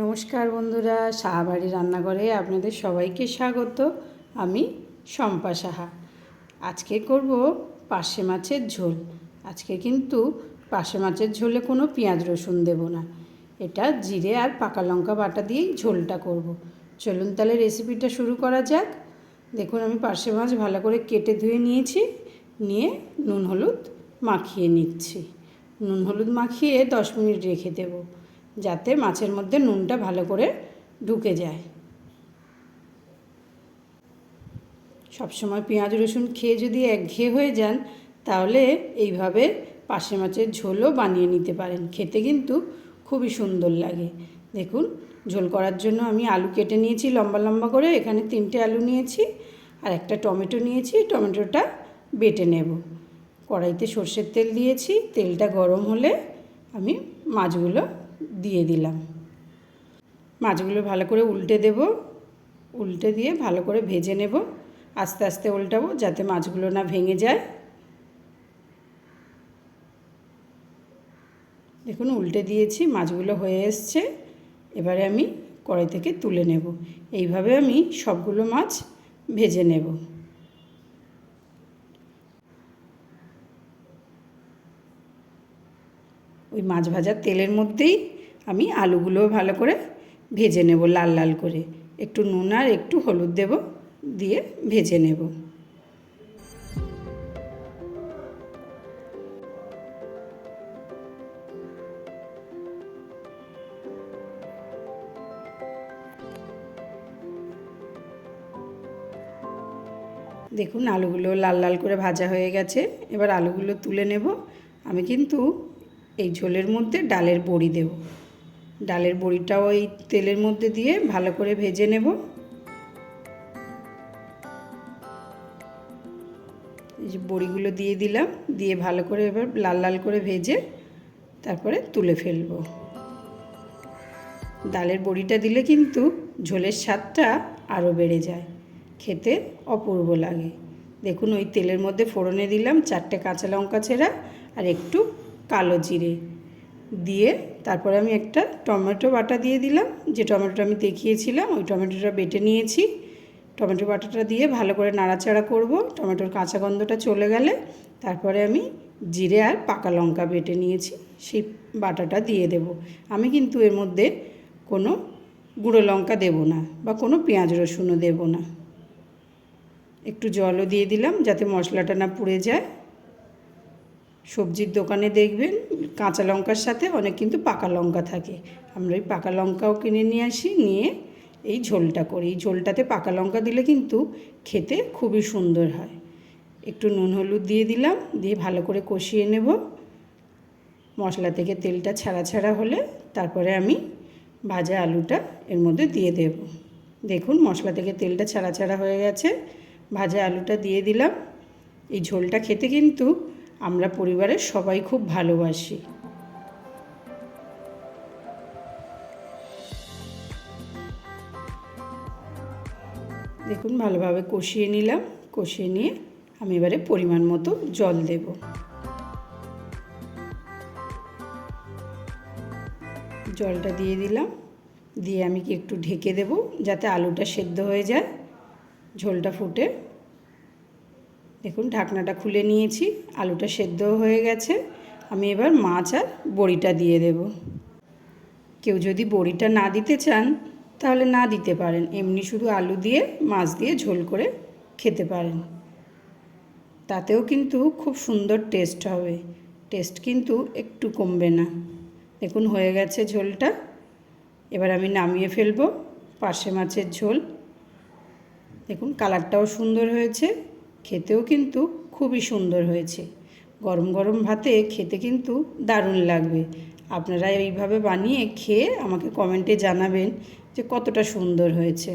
নমস্কার বন্ধুরা সাহাবাড়ি রান্নাঘরে আপনাদের সবাইকে স্বাগত। আমি শম্পা সাহা। আজকে করব পার্শে মাছের ঝোল। আজকে কিন্তু পার্শে মাছের ঝোলে কোনো পেঁয়াজ রসুন দেব না। এটা জিরে আর পাকা লঙ্কা বাটা দিয়েই ঝোলটা করব। চলুন তাহলে রেসিপিটা শুরু করা যাক। দেখুন, আমি পার্শে মাছ ভালো করে কেটে ধুয়ে নিয়েছি। নিয়ে নুন হলুদ মাখিয়ে নিচ্ছি। নুন হলুদ মাখিয়ে দশ মিনিট রেখে দেবো। যাতে মাছের মধ্যে নুনটা ভালো করে ঢুকে যায়। সবসময় পেঁয়াজ, রসুন খেয়ে যদি একঘেয়ে হয়ে যান, তাহলে এইভাবে পাশে মাছের ঝোলও বানিয়ে নিতে পারেন। খেতে কিন্তু খুবই সুন্দর লাগে। দেখুন, ঝোল করার জন্য আমি আলু কেটে নিয়েছি লম্বা লম্বা করে। এখানে তিনটে আলু নিয়েছি আর একটা টমেটো নিয়েছি। টমেটোটা বেটে নেব। কড়াইতে সর্ষের তেল দিয়েছি। তেলটা গরম হলে আমি মাছগুলো দিয়ে দিলাম। মাছগুলো ভালো করে উল্টে দেব। উল্টে দিয়ে ভালো করে ভেজে নেব। আস্তে আস্তে উল্টাবো যাতে মাছগুলো না ভেঙে যায়। দেখুন, উল্টে দিয়েছি, মাছগুলো হয়ে এসছে। এবারে আমি কড়াই থেকে তুলে নেব। এইভাবে আমি সবগুলো মাছ ভেজে নেব। ওই মাছ ভাজার তেলের মধ্যেই আমি আলুগুলো ভালো করে ভেজে নেব লাল লাল করে। একটু নুন আর একটু হলুদ দেব, দিয়ে ভেজে নেব। দেখুন, আলুগুলো লাল লাল করে ভাজা হয়ে গেছে। এবার আলুগুলো তুলে নেব। আমি কিন্তু এই ঝোলের মধ্যে ডালের বড়ি দেব। ডালের বড়িটাও এই তেলের মধ্যে দিয়ে ভালো করে ভেজে নেব। এই যে বড়িগুলো দিয়ে দিলাম, দিয়ে ভালো করে এবার লাল লাল করে ভেজে তারপরে তুলে ফেলব। ডালের বড়িটা দিলে কিন্তু ঝোলের স্বাদটা আরও বেড়ে যায়, খেতে অপূর্ব লাগে। দেখুন, ওই তেলের মধ্যে ফোড়নে দিলাম চারটে কাঁচা লঙ্কা ছেঁড়া আর একটু কালো জিরে। দিয়ে তারপরে আমি একটা টমেটো বাটা দিয়ে দিলাম। যে টমেটোটা আমি দেখিয়েছিলাম, ওই টমেটোটা বেটে নিয়েছি। টমেটো বাটাটা দিয়ে ভালো করে নাড়াচাড়া করব। টমেটোর কাঁচা গন্ধটা চলে গেলে তারপরে আমি জিরে আর পাকা লঙ্কা বেটে নিয়েছি, সেই বাটাটা দিয়ে দেব। আমি কিন্তু এর মধ্যে কোনো গুঁড়ো লঙ্কা দেব না বা কোনো পেঁয়াজ রসুনও দেব না। একটু জলও দিয়ে দিলাম যাতে মশলাটা না পুড়ে যায়। সবজির দোকানে দেখবেন কাঁচা লঙ্কার সাথে অনেক কিন্তু পাকা লঙ্কা থাকে। আমরা ওই পাকা লঙ্কাও কিনে নিয়ে আসি, নিয়ে এই ঝোলটা করি। এই ঝোলটাতে পাকা লঙ্কা দিলে কিন্তু খেতে খুবই সুন্দর হয়। একটু নুন হলুদ দিয়ে দিলাম, দিয়ে ভালো করে কষিয়ে নেব। মশলা থেকে তেলটা ছাড়া ছাড়া হলে তারপরে আমি ভাজা আলুটা এর মধ্যে দিয়ে দেব। দেখুন মশলা থেকে তেলটা ছাড়া ছাড়া হয়ে গেছে। ভাজা আলুটা দিয়ে দিলাম। এই ঝোলটা খেতে কিন্তু আমরা পরিবারের সবাই খুব ভালোবাসি। দেখুন, ভালোভাবে কষিয়ে নিলাম। কষিয়ে নিয়ে আমি এবারে পরিমাণ মতো জল দেব। জলটা দিয়ে দিলাম। দিয়ে আমি কি একটু ঢেকে দেব যাতে আলুটা সেদ্ধ হয়ে যায়, ঝোলটা ফুটে। দেখুন, ঢাকনাটা খুলে নিয়েছি, আলুটা সেদ্ধ হয়ে গেছে। আমি এবার মাছ আর বড়িটা দিয়ে দেব। কেউ যদি বড়িটা না দিতে চান, তাহলে না দিতে পারেন। এমনি শুধু আলু দিয়ে, মাছ দিয়ে ঝোল করে খেতে পারেন। তাতেও কিন্তু খুব সুন্দর টেস্ট হবে। টেস্ট কিন্তু একটু কমবে না। দেখুন, হয়ে গেছে ঝোলটা। এবার আমি নামিয়ে ফেলব পার্শে মাছের ঝোল। দেখুন, কালারটাও সুন্দর হয়েছে। খেতেও কিন্তু খুবই সুন্দর হয়েছে। গরম গরম ভাতে খেতে কিন্তু দারুণ লাগবে। আপনারা এইভাবে বানিয়ে খেয়ে আমাকে কমেন্টে জানাবেন যে কতটা সুন্দর হয়েছে।